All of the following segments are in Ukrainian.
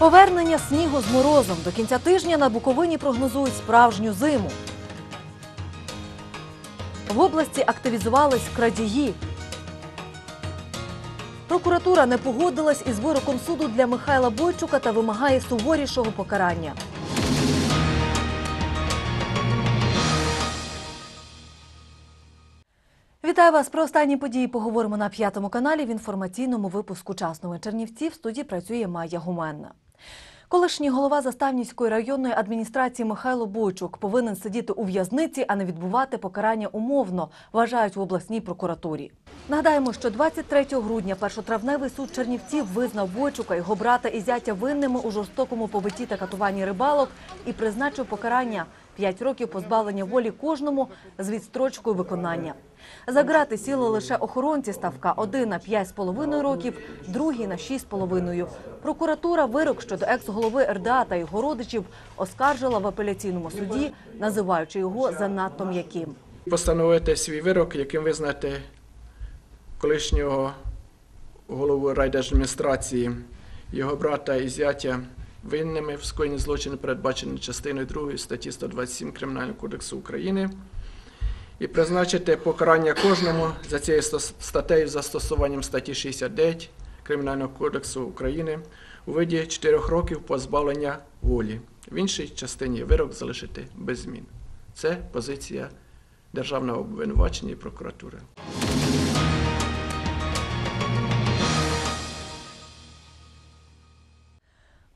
Повернення снігу з морозом до кінця тижня на Буковині прогнозують справжню зиму. В області активізувались крадії. Прокуратура не погодилась із вироком суду для Михайла Бойчука та вимагає суворішого покарання. Вітаю вас про останні події. Поговоримо на п'ятому каналі в інформаційному випуску «Часного Чернівці. В студії працює Майя Гуменна. Колишній голова Заставнівської районної адміністрації Михайло Бойчук повинен сидіти у в'язниці, а не відбувати покарання умовно, вважають в обласній прокуратурі. Нагадаємо, що 23 грудня першотравневий суд Чернівців визнав Бойчука, його брата і зятя винними у жорстокому побитті та катуванні рибалок і призначив покарання 5 років позбавлення волі кожному з відстрочкою виконання. За грати сіли лише охоронці ставка один на 5,5 років, другий на 6,5. Прокуратура вирок щодо екс-голови РДА та його родичів оскаржила в апеляційному суді, називаючи його занадто м'яким. Постановити свій вирок, яким визнати колишнього голову райдержадміністрації, його брата і зятя винними в скоєнні злочину, передбачені частиною 2 статті 127 Кримінального кодексу України, і призначити покарання кожному за цією статтею застосуванням статті 69 Кримінального кодексу України у виді 4 років позбавлення волі. В іншій частині вирок залишити без змін. Це позиція державного обвинувачення і прокуратури.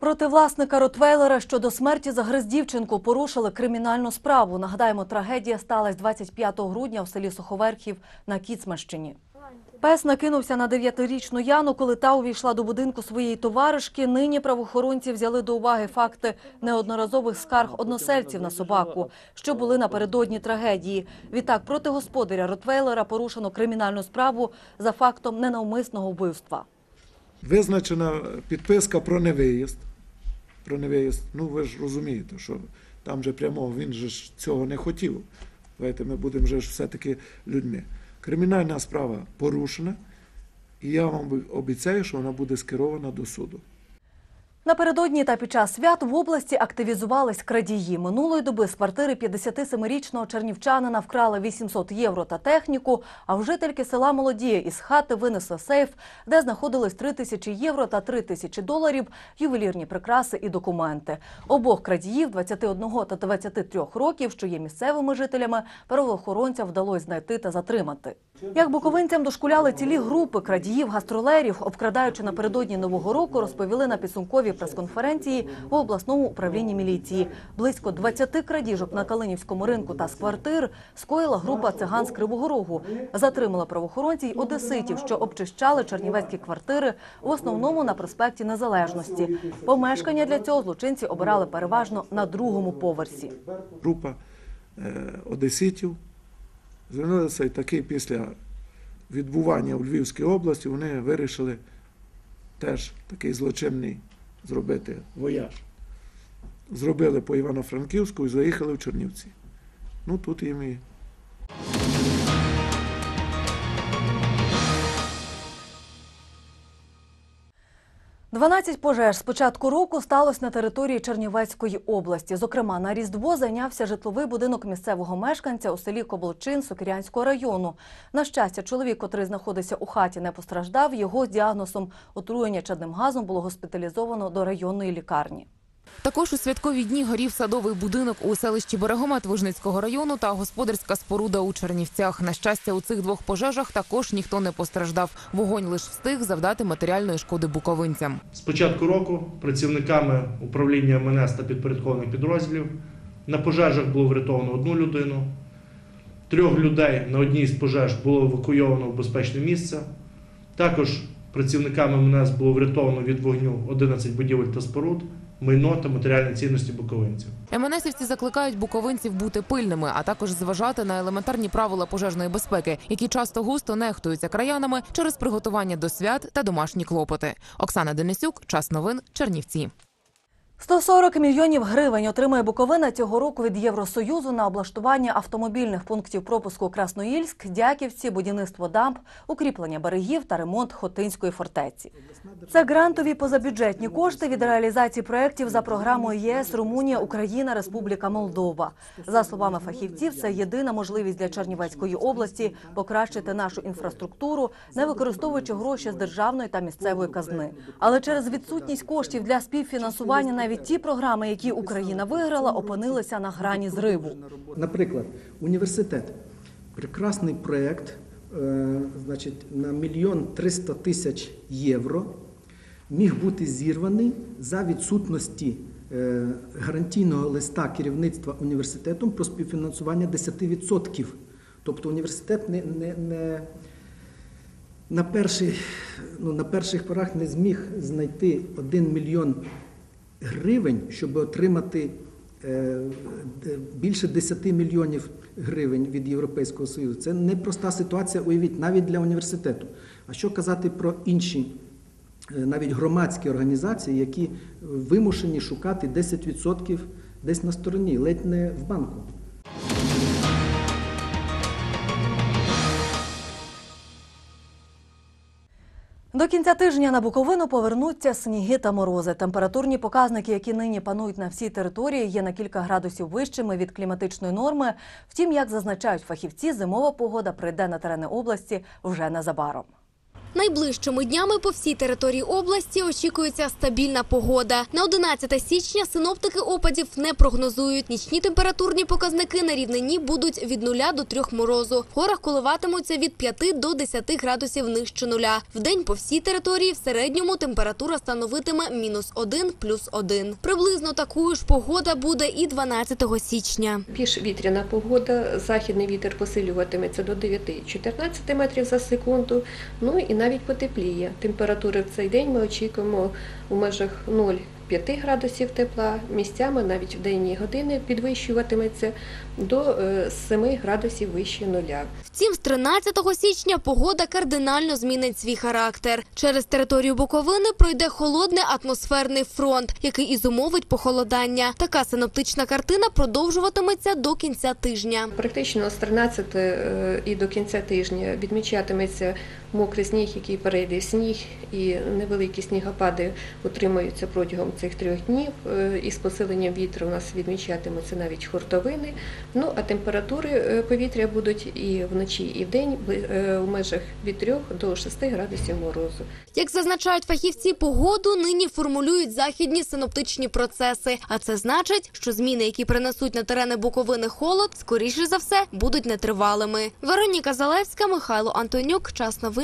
Проти власника Ротвейлера щодо смерті загриз дівчинку порушили кримінальну справу. Нагадаємо, трагедія сталася 25 грудня в селі Суховерхів на Кіцманщині. Пес накинувся на дев'ятирічну Яну, коли та увійшла до будинку своєї товаришки. Нині правоохоронці взяли до уваги факти неодноразових скарг односельців на собаку, що були напередодні трагедії. Відтак проти господаря Ротвейлера порушено кримінальну справу за фактом ненавмисного вбивства. Визначена підписка про невиїзд. Про невиїзд. Ну ви ж розумієте, що там же прямо він же ж цього не хотів. Давайте ми будемо же ж все-таки людьми. Кримінальна справа порушена, і я вам обіцяю, що вона буде скерована до суду. Напередодні та під час свят в області активізувались крадії. Минулої доби з квартири 57-річного чернівчанина вкрали 800 євро та техніку, а в жительки села Молодія із хати винесли сейф, де знаходились 3 тисячі євро та 3 тисячі доларів, ювелірні прикраси і документи. Обох крадіїв 21 та 23 років, що є місцевими жителями, правоохоронцям вдалося знайти та затримати. Як буковинцям дошкуляли цілі групи крадіїв гастролерів, обкрадаючи напередодні нового року, розповіли на підсумковій прес-конференції в обласному управлінні міліції. Близько 20 крадіжок на Калинівському ринку та з квартир скоїла група циган з Кривого Рогу. Затримала правоохоронці й одеситів, що обчищали чернівецькі квартири, в основному на проспекті Незалежності. Помешкання для цього злочинці обирали переважно на другому поверсі. Група е, одеситів звернулася і таки після відбування у Львівській області вони вирішили теж такий злочинний зробити вояж. Зробили по Івано-Франківську і заїхали в Чернівці. Ну тут їм і 12 пожеж з початку року сталося на території Чернівецької області. Зокрема, на Різдво зайнявся житловий будинок місцевого мешканця у селі Коблочин Сокирянського району. На щастя, чоловік, котрий знаходився у хаті, не постраждав. Його з діагнозом отруєння чадним газом було госпіталізовано до районної лікарні. Також у святкові дні горів садовий будинок у селищі Берегомет Вижницького району та господарська споруда у Чернівцях. На щастя, у цих двох пожежах також ніхто не постраждав. Вогонь лише встиг завдати матеріальної шкоди буковинцям. З початку року працівниками управління МНС та підпорядкованих підрозділів на пожежах було врятовано одну людину. Трьох людей на одній з пожеж було евакуйовано в безпечне місце. Також працівниками МНС було врятовано від вогню 11 будівель та споруд, майно та матеріальні цінності буковинців. МНСівці закликають буковинців бути пильними, а також зважати на елементарні правила пожежної безпеки, які часто густо нехтуються краянами через приготування до свят та домашні клопоти. Оксана Денисюк, час новин, Чернівці. 140 мільйонів гривень отримає Буковина цього року від Євросоюзу на облаштування автомобільних пунктів пропуску Красноїльськ, Дяківці, будівництво дамб, укріплення берегів та ремонт Хотинської фортеці. Це грантові позабюджетні кошти від реалізації проєктів за програмою ЄС Румунія, Україна, Республіка Молдова. За словами фахівців, це єдина можливість для Чернівецької області покращити нашу інфраструктуру, не використовуючи гроші з державної та місцевої казни. Але через відсутність коштів для співфінансування навіть ті програми, які Україна виграла, опинилися на грані зриву. Наприклад, університет. Прекрасний проєкт, е, значить, на мільйон триста тисяч євро міг бути зірваний за відсутності е, гарантійного листа керівництва університетом про співфінансування 10%. Тобто університет не, не, не на, перший, ну, на перших порах не зміг знайти 1 мільйон гривень, щоб отримати е, більше 10 мільйонів гривень від Європейського Союзу. Це непроста ситуація, уявіть, навіть для університету. А що казати про інші, е, навіть громадські організації, які вимушені шукати 10% десь на стороні, ледь не в банку. До кінця тижня на Буковину повернуться сніги та морози. Температурні показники, які нині панують на всій території, є на кілька градусів вищими від кліматичної норми. Втім, як зазначають фахівці, зимова погода прийде на терени області вже незабаром. Найближчими днями по всій території області очікується стабільна погода. На 11 січня синоптики опадів не прогнозують. Нічні температурні показники на рівнині будуть від 0 до 3 морозу. В горах коливатимуться від 5 до 10 градусів нижче нуля. Вдень по всій території в середньому температура становитиме мінус 1 плюс 1. Приблизно такою ж погода буде і 12 січня. Більш вітряна погода, західний вітер посилюватиметься до 9-14 метрів за секунду, ну і навіть потепліє. Температури в цей день ми очікуємо у межах 0,5 градусів тепла, місцями навіть в денні години підвищуватиметься до е, 7 градусів вище нуля. Втім, з 13 січня погода кардинально змінить свій характер. Через територію Буковини пройде холодний атмосферний фронт, який і зумовить похолодання. Така синоптична картина продовжуватиметься до кінця тижня. Практично з 13 е, і до кінця тижня відмічатиметься мокрий сніг, який перейде в сніг, і невеликі снігопади утримуються протягом цих трьох днів. Е, І з посиленням вітру у нас відмічатимуться навіть хуртовини. Ну а температури е, повітря будуть і вночі, і вдень бли- е, межах від 3 до 6 градусів морозу. Як зазначають фахівці, погоду нині формулюють західні синоптичні процеси. А це значить, що зміни, які принесуть на терени Буковини холод, скоріше за все, будуть нетривалими. Вероніка Залевська, Михайло Антонюк. Час новин